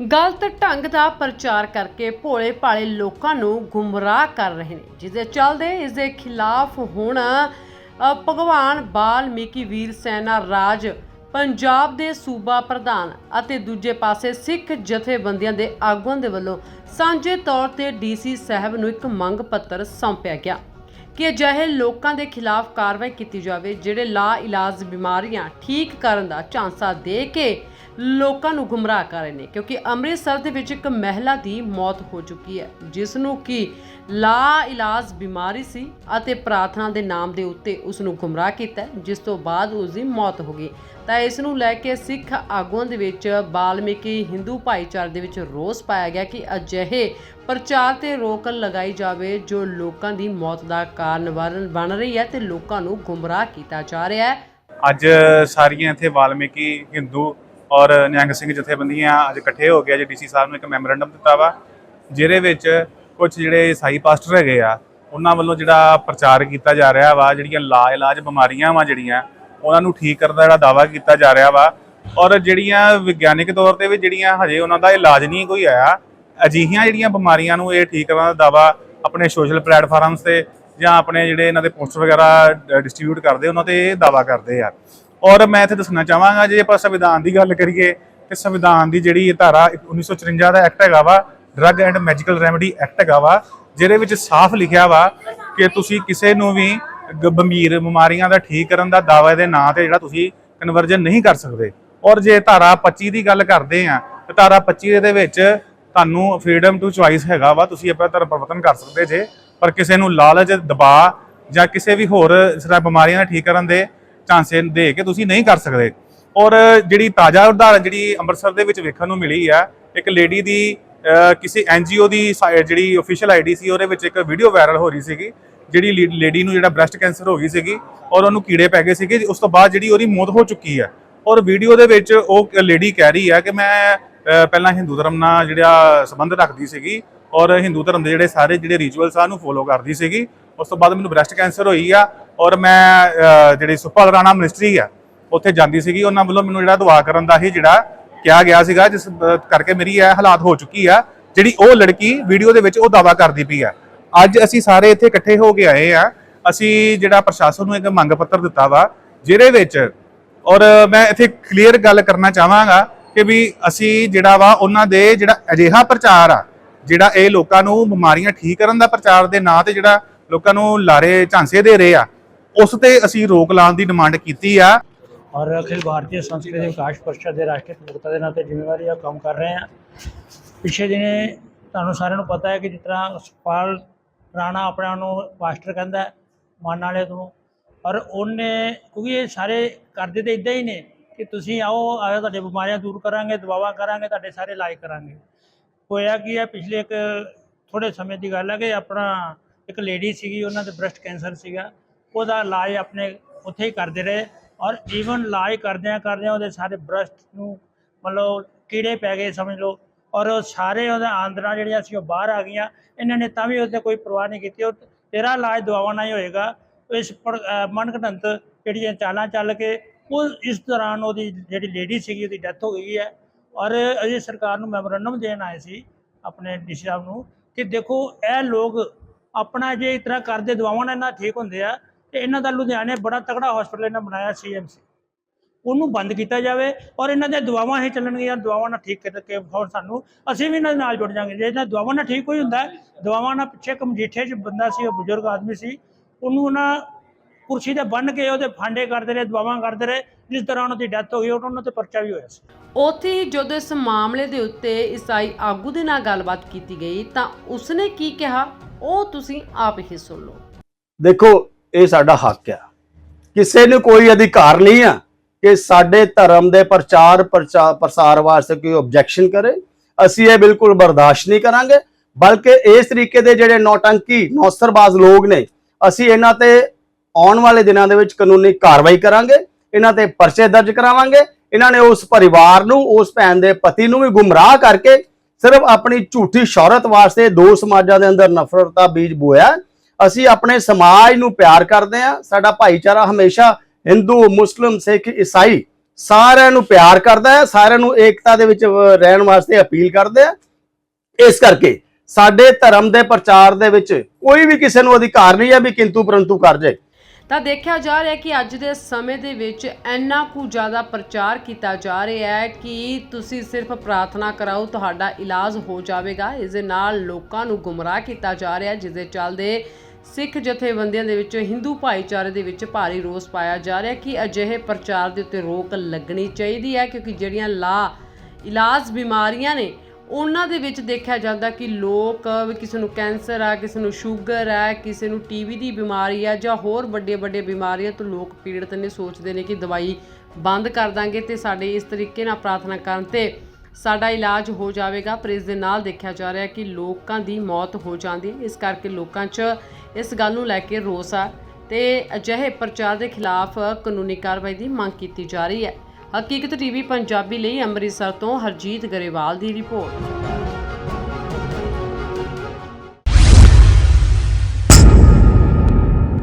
ਗਲਤ ਢੰਗ ਦਾ ਪ੍ਰਚਾਰ ਕਰਕੇ ਭੋਲੇ ਭਾਲੇ ਲੋਕਾਂ ਨੂੰ ਗੁੰਮਰਾਹ ਕਰ ਰਹੇ ਨੇ ਜਿਸ ਦੇ ਚੱਲਦੇ ਇਸ ਦੇ ਖਿਲਾਫ ਹੁਣ ਭਗਵਾਨ ਬਾਲਮੀਕੀ ਵੀਰ ਸੈਨਾ ਰਾਜ, ਪੰਜਾਬ ਦੇ ਸੂਬਾ ਪ੍ਰਧਾਨ ਅਤੇ ਦੂਜੇ ਪਾਸੇ ਸਿੱਖ ਜਥੇਬੰਦੀਆਂ ਦੇ ਆਗੂਆਂ ਦੇ ਵੱਲੋਂ ਸਾਂਝੇ ਤੌਰ ਤੇ ਡੀਸੀ ਸਾਹਿਬ ਨੂੰ ਇੱਕ ਮੰਗ ਪੱਤਰ ਸੌਂਪਿਆ ਗਿਆ। ਕਿ ਅਜਿਹੇ ਲੋਕਾਂ ਦੇ ਖਿਲਾਫ ਕਾਰਵਾਈ ਕੀਤੀ ਜਾਵੇ, ਜਿਹੜੇ ਲਾ ਇਲਾਜ ਬਿਮਾਰੀਆਂ ਠੀਕ ਕਰਨ ਦਾ ਝਾਂਸਾ ਦੇ ਕੇ ਲੋਕਾਂ ਨੂੰ ਗੁੰਮਰਾਹ ਕਰ ਰਹੇ ਨੇ, ਕਿਉਂਕਿ ਅੰਮ੍ਰਿਤਸਰ ਦੇ ਵਿੱਚ ਇੱਕ ਮਹਿਲਾ ਦੀ ਮੌਤ ਹੋ ਚੁੱਕੀ ਹੈ, ਜਿਸ ਨੂੰ ਕਿ ਲਾ ਇਲਾਜ ਬਿਮਾਰੀ ਸੀ ਅਤੇ ਪ੍ਰਾਰਥਨਾ ਦੇ ਨਾਮ ਦੇ ਉੱਤੇ ਉਸ ਨੂੰ ਗੁੰਮਰਾਹ ਕੀਤਾ ਜਿਸ ਤੋਂ ਬਾਅਦ ਉਸ ਦੀ ਮੌਤ ਹੋ ਗਈ। ਤਾਂ ਇਸ ਨੂੰ ਲੈ ਕੇ ਸਿੱਖ ਆਗੂਆਂ ਦੇ ਵਿੱਚ ਬਾਲਮੀਕੀ ਹਿੰਦੂ ਭਾਈਚਾਰੇ ਦੇ ਵਿੱਚ ਰੋਸ ਪਾਇਆ ਗਿਆ ਕਿ ਅਜਿਹੇ ਪ੍ਰਚਾਰ ਤੇ ਰੋਕ ਲਗਾਈ ਜਾਵੇ ਜੋ ਲੋਕਾਂ ਦੀ ਮੌਤ ਦਾ ਕਾਰਨ ਬਣ- ਰਹੀ ਹੈ ਤੇ ਲੋਕਾਂ ਨੂੰ ਗੁੰਮਰਾਹ ਕੀਤਾ ਜਾ ਰਿਹਾ ਹੈ। ਅੱਜ ਸਾਰੀਆਂ ਇੱਥੇ ਵਾਲਮੀਕੀ ਹਿੰਦੂ ਔਰ ਨਿਹੰਗ ਸਿੰਘ ਜਥੇਬੰਦੀਆਂ ਅੱਜ ਇਕੱਠੇ ਹੋ ਕੇ ਅੱਜ ਡੀਸੀ ਸਾਹਿਬ ਨੂੰ ਇੱਕ ਮੈਮੋਰੈਂਡਮ ਦਿੱਤਾ ਵਾ, ਜਿਹਦੇ ਵਿੱਚ ਕੁਝ ਜਿਹੜੇ ਈਸਾਈ ਪਾਸਟਰ ਹੈਗੇ ਆ, ਉਹਨਾਂ ਵੱਲੋਂ ਜਿਹੜਾ ਪ੍ਰਚਾਰ ਕੀਤਾ ਜਾ ਰਿਹਾ ਵਾ, ਜਿਹੜੀਆਂ ਲਾ ਇਲਾਜ ਬਿਮਾਰੀਆਂ ਵਾ ਜਿਹੜੀਆਂ ਉਹਨਾਂ ਨੂੰ ਠੀਕ ਕਰਨ ਦਾ ਜਿਹੜਾ ਦਾਵਾ ਕੀਤਾ ਜਾ ਰਿਹਾ ਵਾ। ਔਰ ਜਿਹੜੀਆਂ ਵਿਗਿਆਨਿਕ ਤੌਰ ਤੇ ਵੀ ਜਿਹੜੀਆਂ ਹਜੇ ਉਹਨਾਂ ਦਾ ਇਲਾਜ ਨਹੀਂ ਕੋਈ ਆਇਆ, ਅਜਿਹੀਆਂ ਜਿਹੜੀਆਂ ਬਿਮਾਰੀਆਂ ਨੂੰ ਇਹ ਠੀਕ ਕਰਨ ਦਾ ਦਾਵਾ ਆਪਣੇ ਸੋਸ਼ਲ ਪਲੇਟਫਾਰਮਸ ਤੇ ਜਾਂ ਆਪਣੇ ਜਿਹੜੇ ਇਹਨਾਂ ਦੇ ਪੋਸਟਰ ਵਗੈਰਾ ਡਿਸਟ੍ਰੀਬਿਊਟ ਕਰਦੇ, ਉਹਨਾਂ ਤੇ ਇਹ ਦਾਵਾ ਕਰਦੇ ਆ। ਔਰ ਮੈਂ ਇੱਥੇ ਦੱਸਣਾ ਚਾਹਾਂਗਾ, ਜੇ ਆਪਾਂ ਸੰਵਿਧਾਨ ਦੀ ਗੱਲ ਕਰੀਏ, ਤੇ ਸੰਵਿਧਾਨ ਦੀ ਜਿਹੜੀ ਇਹ ਧਾਰਾ 1954 ਦਾ ਐਕਟ ਹੈਗਾ ਵਾ drug and magical remedy act ਹੈਗਾ ਵਾ, ਜਿਹਦੇ ਵਿੱਚ ਸਾਫ਼ ਲਿਖਿਆ ਵਾ ਕਿ ਤੁਸੀਂ ਕਿਸੇ ਨੂੰ ਵੀ ਗੰਭੀਰ ਬਿਮਾਰੀਆਂ ਦਾ ਠੀਕ ਕਰਨ ਦਾ ਦਾਅਵੇ ਦੇ ਨਾਂ ਤੇ ਜਿਹੜਾ ਤੁਸੀਂ ਕਨਵਰਜਨ ਨਹੀਂ ਕਰ ਸਕਦੇ। ਔਰ ਜੇ ਧਾਰਾ 25 ਦੀ ਗੱਲ ਕਰਦੇ ਆ ਤੇ ਧਾਰਾ 25 ਦੇ ਵਿੱਚ ਤੁਹਾਨੂੰ ਫਰੀडम ਟੂ ਚੁਆਇਸ ਹੈਗਾ ਵਾ, ਤੁਸੀਂ ਆਪਣਾ ਧਰਮ ਪਰਿਵਰਤਨ ਕਰ ਸਕਦੇ ਜੇ, ਪਰ ਕਿਸੇ ਨੂੰ ਲਾਲਚ, ਦਬਾਅ ਜਾਂ ਕਿਸੇ ਵੀ ਹੋਰ ਇਸ ਬਿਮਾਰੀਆਂ ਦਾ ਠੀਕ ਕਰਨ ਦੇ ਝਾਂਸੇ ਦੇ ਕੇ ਤੁਸੀਂ ਨਹੀਂ ਕਰ ਸਕਦੇ। ਔਰ ਜਿਹੜੀ ਤਾਜ਼ਾ ਉਦਾਹਰਨ ਜਿਹੜੀ ਅੰਮ੍ਰਿਤਸਰ ਦੇ ਵਿੱਚ ਵੇਖਣ ਨੂੰ ਮਿਲੀ ਆ, ਇੱਕ ਲੇਡੀ ਦੀ ਕਿਸੇ ਐਨਜੀਓ ਦੀ ਸਾਈ- ਜਿਹੜੀ ਅਫੀਸ਼ੀਅਲ ਆਈਡੀ ਸੀ, ਉਹਦੇ ਵਿੱਚ ਇੱਕ ਵੀਡੀਓ ਵਾਇਰਲ ਹੋ ਰਹੀ ਸੀਗੀ, ਜਿਹੜੀ ਲੇਡੀ ਨੂੰ ਜਿਹੜਾ ਬ੍ਰੈਸਟ ਕੈਂਸਰ ਹੋ ਗਈ ਸੀਗੀ, ਔਰ ਉਹਨੂੰ ਕੀੜੇ ਪੈ ਗਏ ਸੀਗੇ, ਉਸ ਤੋਂ ਬਾਅਦ ਜਿਹੜੀ ਉਹਦੀ ਮੌਤ ਹੋ ਚੁੱਕੀ ਹੈ ਔਰ ਵੀਡੀਓ ਦੇ ਵਿੱਚ ਉਹ ਲੇਡੀ ਕਹਿ ਰਹੀ ਹੈ ਕਿ ਮੈਂ ਪਹਿਲਾਂ ਹਿੰਦੂ ਧਰਮ ਨਾਲ ਜਿਹੜਾ ਸੰਬੰਧ ਰੱਖਦੀ ਸੀਗੀ, ਔਰ ਹਿੰਦੂ ਧਰਮ ਦੇ ਜਿਹੜੇ ਸਾਰੇ ਜਿਹੜੇ ਰਿਚੁਅਲਸ ਆ, ਉਹਨੂੰ ਫੋਲੋ ਕਰਦੀ ਸੀਗੀ। ਉਸ ਤੋਂ ਬਾਅਦ ਮੈਨੂੰ ਬ੍ਰੈਸਟ ਕੈਂਸਰ ਹੋਈ ਆ, ਔਰ ਮੈਂ ਜਿਹੜੀ ਸੁਪਰ ਰਾਣਾ ਮਿਨਿਸਟਰੀ ਆ, ਉੱਥੇ ਜਾਂਦੀ ਸੀਗੀ। ਉਹਨਾਂ ਵੱਲੋਂ ਮੈਨੂੰ ਜਿਹੜਾ ਦੁਆ ਕਰਨ ਦਾ ਹੀ ਜਿਹੜਾ ਕਿਹਾ ਗਿਆ ਸੀਗਾ, ਜਿਸ ਕਰਕੇ ਮੇਰੀ ਇਹ ਹਾਲਾਤ ਹੋ ਚੁੱਕੀ ਆ। ਜਿਹੜੀ ਉਹ ਲੜਕੀ ਵੀਡੀਓ ਦੇ ਵਿੱਚ ਉਹ ਦਾਵਾ ਕਰਦੀ ਪਈ ਆ। ਅੱਜ ਅਸੀਂ ਸਾਰੇ ਇੱਥੇ ਇਕੱਠੇ ਹੋ ਕੇ ਆਏ ਆ। ਅਸੀਂ ਜਿਹੜਾ ਪ੍ਰਸ਼ਾਸਨ ਨੂੰ ਇੱਕ ਮੰਗ ਪੱਤਰ ਦਿੱਤਾ ਵਾ, ਜਿਹਦੇ ਵਿੱਚ, ਔਰ ਮੈਂ ਇੱਥੇ ਕਲੀਅਰ ਗੱਲ ਕਰਨਾ ਚਾਹਾਂਗਾ ਕਿ ਵੀ ਅਸੀਂ ਜਿਹੜਾ ਵਾ, ਉਹਨਾਂ ਦੇ ਜਿਹੜਾ ਅਜਿਹਾ ਪ੍ਰਚਾਰ ਆ, ਜਿਹੜਾ ਇਹ ਲੋਕਾਂ ਨੂੰ ਬਿਮਾਰੀਆਂ ਠੀਕ ਕਰਨ ਦਾ ਪ੍ਰਚਾਰ ਦੇ ਨਾਂ ਤੇ ਜਿਹੜਾ ਲੋਕਾਂ ਨੂੰ ਲਾਰੇ ਝਾਂਸੇ ਦੇ ਰਹੇ ਆ, ਉਸ ਤੇ ਅਸੀਂ ਰੋਕ ਲਾਉਣ ਦੀ ਡਿਮਾਂਡ ਕੀਤੀ ਆ। ਔਰ ਅਖਿਲ ਭਾਰਤੀ ਸੰਸਕ੍ਰਿਤੀ ਵਿਕਾਸ ਪਰਿਸ਼ਦ ਦੇ ਰਾਸ਼ਟਰੀ ਪ੍ਰਵਕਤਾ ਦੇ ਨਾਤੇ ਜ਼ਿੰਮੇਵਾਰੀ ਆ ਕੰਮ ਕਰ ਰਹੇ ਹਾਂ। ਪਿਛਲੇ ਦਿਨੇ ਤੁਹਾਨੂੰ ਸਾਰਿਆਂ ਨੂੰ ਪਤਾ ਹੈ ਕਿ ਜਿਸ ਤਰ੍ਹਾਂ ਸੁਖਪਾਲ ਰਾਣਾ ਆਪਣਾ ਆਪ ਨੂੰ ਪਾਸਟਰ ਕਹਿੰਦਾ ਹੈ, ਮਨ ਵਾਲੇ ਤੋਂ। ਔਰ ਉਹਨੇ ਕਿਉਂਕਿ ਇਹ ਸਾਰੇ ਕਰਦੇ ਤੇ ਇਦਾਂ ਹੀ ਨੇ ਕਿ ਤੁਸੀਂ ਆਓ ਆਓ ਤੁਹਾਡੇ ਬਿਮਾਰੀਆਂ ਦੂਰ ਕਰਾਂਗੇ ਦਵਾਵਾ ਕਰਾਂਗੇ ਤੁਹਾਡੇ ਸਾਰੇ ਇਲਾਜ ਕਰਾਂਗੇ। ਹੋਇਆ ਕੀ ਹੈ ਪਿਛਲੇ ਇੱਕ ਥੋੜੇ ਸਮੇਂ ਦੀ ਗੱਲ ਹੈ ਕਿ ਆਪਣਾ ਇੱਕ ਲੇਡੀ ਸੀਗੀ ਉਹਨਾਂ ਦੇ ਬ੍ਰੈਸਟ ਕੈਂਸਰ ਸੀਗਾ। ਉਹਦਾ ਇਲਾਜ ਆਪਣੇ ਉੱਥੇ ਹੀ ਕਰਦੇ ਰਹੇ। ਔਰ ਈਵਨ ਇਲਾਜ ਕਰਦਿਆਂ ਕਰਦਿਆਂ ਉਹਦੇ ਸਾਰੇ ਬ੍ਰੈਸਟ ਨੂੰ ਮਤਲਬ ਕੀੜੇ ਪੈ ਗਏ, ਸਮਝ ਲਓ। ਔਰ ਉਹ ਸਾਰੇ ਉਹਦੇ ਆਂਦਰਾਂ ਜਿਹੜੀਆਂ ਸੀ, ਉਹ ਬਾਹਰ ਆ ਗਈਆਂ। ਇਹਨਾਂ ਨੇ ਤਾਂ ਵੀ ਉਹਦੇ ਕੋਈ ਪਰਵਾਹ ਨਹੀਂ ਕੀਤੀ। ਉਹ ਤੇਰਾ ਇਲਾਜ ਦਵਾਵਾਂ ਨਾਲ ਹੀ ਹੋਏਗਾ। ਇਸ ਪਰ- ਜਿਹੜੀਆਂ ਚਾਲਾਂ ਚੱਲ ਕੇ, ਉਹ ਇਸ ਦੌਰਾਨ ਉਹਦੀ ਜਿਹੜੀ ਲੇਡੀ ਸੀਗੀ, ਉਹਦੀ ਡੈਥ ਹੋ ਗਈ ਹੈ। ਔਰ ਅਜੇ ਸਰਕਾਰ ਨੂੰ ਮੈਮੋਰੰਡਮ ਦੇਣ ਆਏ ਸੀ, ਆਪਣੇ ਡੀਸੀ ਸਾਹਿਬ ਨੂੰ, ਕਿ ਦੇਖੋ, ਇਹ ਲੋਕ ਆਪਣਾ ਜੇ ਇਸ ਤਰ੍ਹਾਂ ਕਰਦੇ ਦਵਾਵਾਂ ਨਾਲ ਇਹਨਾਂ ਠੀਕ ਹੁੰਦੇ ਆ ਤੇ ਇਹਨਾਂ ਦਾ ਲੁਧਿਆਣੇ ਬੜਾ ਤਕੜਾ ਹਸਪੀਟਲ ਇਹਨਾਂ ਬਣਾਇਆ ਸੀਐਮਸੀ ਉਹਨੂੰ ਬੰਦ ਕੀਤਾ ਜਾਵੇ ਔਰ ਇਹਨਾਂ ਦੇ ਦਵਾਵਾਂ ਹੀ ਚੱਲਣਗੀਆਂ ਦਵਾਵਾਂ ਨਾਲ ਠੀਕ ਕਰਕੇ ਹੋਰ ਸਾਨੂੰ ਅਸੀਂ ਵੀ ਇਹਨਾਂ ਦੇ ਨਾਲ ਜੁੜ ਜਾਾਂਗੇ। ਜੇ ਇਹਨਾਂ ਦਵਾਵਾਂ ਨਾਲ ਠੀਕ ਕੋਈ ਹੁੰਦਾ ਦਵਾਵਾਂ ਨਾਲ ਪਿੱਛੇ ਇੱਕ ਮਜੀਠੇ 'ਚ ਬੰਦਾ ਸੀ ਉਹ ਬਜ਼ੁਰਗ ਆਦਮੀ ਸੀ ਉਹਨੂੰ ਉਹਨਾਂ ਕੁਰਸੀ ਤੇ ਬੰਨ ਕੇ ਉਹਦੇ ਫਾਂਡੇ ਕਰਦੇ ਰਹੇ ਦਵਾਵਾਂ ਕਰਦੇ ਰਹੇ ਜਿਸ ਤਰ੍ਹਾਂ ਉਹਨਾਂ ਦੀ ਡੈਥ ਹੋ ਗਈ ਉਹਨਾਂ ਤੇ ਪਰਚਾ ਵੀ ਹੋਇਆ ਸੀ। ਉੱਥੇ ਹੀ ਜਦੋਂ ਇਸ ਮਾਮਲੇ ਦੇ ਉੱਤੇ ਈਸਾਈ ਆਗੂ ਦੇ ਨਾਲ ਗੱਲਬਾਤ ਕੀਤੀ ਗਈ ਤਾਂ ਉਸਨੇ ਕੀ ਕਿਹਾ? ਉਹ ਤੁਸੀਂ ਆਪ ਹੀ ਸੁਣ ਲਓ। ਦੇਖੋ ਇਹ ਸਾਡਾ ਹੱਕ ਆ। ਕਿਸੇ ਨੂੰ ਕੋਈ ਅਧਿਕਾਰ ਨਹੀਂ ਆ ਕਿ ਸਾਡੇ ਧਰਮ ਦੇ ਪ੍ਰਚਾਰ ਪ੍ਰਚਾ- ਪ੍ਰਸਾਰ ਵਾਸਤੇ ਕੋਈ ਆਬਜੈਕਸ਼ਨ ਕਰੇ। ਅਸੀਂ ਇਹ ਬਿਲਕੁਲ ਬਰਦਾਸ਼ਤ ਨਹੀਂ ਕਰਾਂਗੇ, ਬਲਕਿ ਇਸ ਤਰੀਕੇ ਦੇ ਜਿਹੜੇ ਨੌਟੰਕੀ, ਨੌਸਰਬਾਜ਼ ਲੋਕ ਨੇ, ਅਸੀਂ ਇਹਨਾਂ ਤੇ ਆਉਣ ਵਾਲੇ ਦਿਨਾਂ ਦੇ ਵਿੱਚ ਕਾਨੂੰਨੀ ਕਾਰਵਾਈ ਕਰਾਂਗੇ, ਇਹਨਾਂ ਤੇ ਪਰਚੇ ਦਰਜ ਕਰਾਵਾਂਗੇ, ਇਹਨਾਂ ਨੇ ਉਸ ਪਰਿਵਾਰ ਨੂੰ, ਉਸ ਭੈਣ ਦੇ ਪਤੀ ਨੂੰ ਵੀ ਗੁੰਮਰਾਹ ਕਰਕੇ ਸਿਰਫ ਆਪਣੀ ਝੂਠੀ ਸ਼ੌਹਰਤ ਵਾਸਤੇ ਦੋ ਸਮਾਜਾਂ ਦੇ ਅੰਦਰ ਨਫ਼ਰਤ ਦਾ ਬੀਜ ਬੋਇਆ। ਅਸੀਂ ਆਪਣੇ ਸਮਾਜ ਨੂੰ ਪਿਆਰ ਕਰਦੇ ਹਾਂ, ਸਾਡਾ ਭਾਈਚਾਰਾ ਹਮੇਸ਼ਾ ਹਿੰਦੂ, ਮੁਸਲਿਮ, ਸਿੱਖ, ਈਸਾਈ ਸਾਰਿਆਂ ਨੂੰ ਪਿਆਰ ਕਰਦਾ ਹੈ, ਸਾਰਿਆਂ ਨੂੰ ਏਕਤਾ ਦੇ ਵਿੱਚ ਰਹਿਣ ਵਾਸਤੇ ਅਪੀਲ ਕਰਦੇ ਆ ਇਸ ਕਰਕੇ ਸਾਡੇ ਧਰਮ ਦੇ ਪ੍ਰਚਾਰ ਦੇ ਵਿੱਚ ਕੋਈ ਵੀ ਕਿਸੇ ਨੂੰ ਅਧਿਕਾਰ ਨਹੀਂ ਹੈ ਵੀ ਕਿੰਤੂ ਪਰੰਤੂ ਕਰ ਜਾਏ ਤਾਂ ਦੇਖਿਆ ਜਾ ਰਿਹਾ ਕਿ ਅੱਜ ਦੇ ਸਮੇਂ ਦੇ ਵਿੱਚ ਇੰਨਾ ਕੁ ਜ਼ਿਆਦਾ ਪ੍ਰਚਾਰ ਕੀਤਾ ਜਾ ਰਿਹਾ ਹੈ ਕਿ ਤੁਸੀਂ ਸਿਰਫ ਪ੍ਰਾਰਥਨਾ ਕਰਾਓ, ਤੁਹਾਡਾ ਇਲਾਜ ਹੋ ਜਾਵੇਗਾ। ਇਸ ਦੇ ਨਾਲ ਲੋਕਾਂ ਨੂੰ ਗੁੰਮਰਾਹ ਕੀਤਾ ਜਾ ਰਿਹਾ ਹੈ, ਜਿਸ ਦੇ ਚੱਲਦੇ ਸਿੱਖ ਜਥੇਬੰਦੀਆਂ ਦੇ ਵਿੱਚ ਹਿੰਦੂ ਭਾਈਚਾਰੇ ਦੇ ਵਿੱਚ ਭਾਰੀ ਰੋਸ ਪਾਇਆ ਜਾ ਰਿਹਾ ਕਿ ਅਜਿਹੇ ਪ੍ਰਚਾਰ ਦੇ ਉੱਤੇ ਰੋਕ ਲੱਗਣੀ ਚਾਹੀਦੀ ਹੈ, ਕਿਉਂਕਿ ਜਿਹੜੀਆਂ ਲਾ ਇਲਾਜ ਬਿਮਾਰੀਆਂ ਨੇ, ਉਹਨਾਂ ਦੇ ਵਿੱਚ ਦੇਖਿਆ ਜਾਂਦਾ ਕਿ ਲੋਕ ਵੀ ਕਿਸੇ ਨੂੰ ਕੈਂਸਰ ਆ, ਕਿਸੇ ਨੂੰ ਸ਼ੂਗਰ ਹੈ ਕਿਸੇ ਨੂੰ ਟੀਵੀ ਦੀ ਬਿਮਾਰੀ ਆ ਜਾਂ ਹੋਰ ਵੱਡੀਆਂ ਵੱਡੀਆਂ ਬਿਮਾਰੀਆਂ ਤੋਂ ਲੋਕ ਪੀੜਤ ਨੇ, ਸੋਚਦੇ ਨੇ ਕਿ ਦਵਾਈ ਬੰਦ ਕਰ ਦਾਂਗੇ ਤੇ ਸਾਡੇ ਇਸ ਤਰੀਕੇ ਨਾਲ ਪ੍ਰਾਰਥਨਾ ਕਰਨ ਤੇ ਸਾਡਾ ਇਲਾਜ ਹੋ ਜਾਵੇਗਾ, ਪਰ ਇਸ ਦੇ ਨਾਲ ਦੇਖਿਆ ਜਾ ਰਿਹਾ ਕਿ ਲੋਕਾਂ ਦੀ ਮੌਤ ਹੋ ਜਾਂਦੀ ਹੈ। ਇਸ ਕਰਕੇ ਲੋਕਾਂ 'ਚ ਇਸ ਗੱਲ ਨੂੰ ਲੈ ਕੇ ਰੋਸ ਆ ਤੇ ਅਜਿਹੇ ਪ੍ਰਚਾਰ ਦੇ ਖਿਲਾਫ ਕਾਨੂੰਨੀ ਕਾਰਵਾਈ ਦੀ ਮੰਗ ਕੀਤੀ ਜਾ ਰਹੀ ਹੈ। ਹਕੀਕਤ ਟੀਵੀ ਪੰਜਾਬੀ ਲਈ ਅੰਮ੍ਰਿਤਸਰ ਤੋਂ ਹਰਜੀਤ ਗਰੇਵਾਲ ਦੀ ਰਿਪੋਰਟ।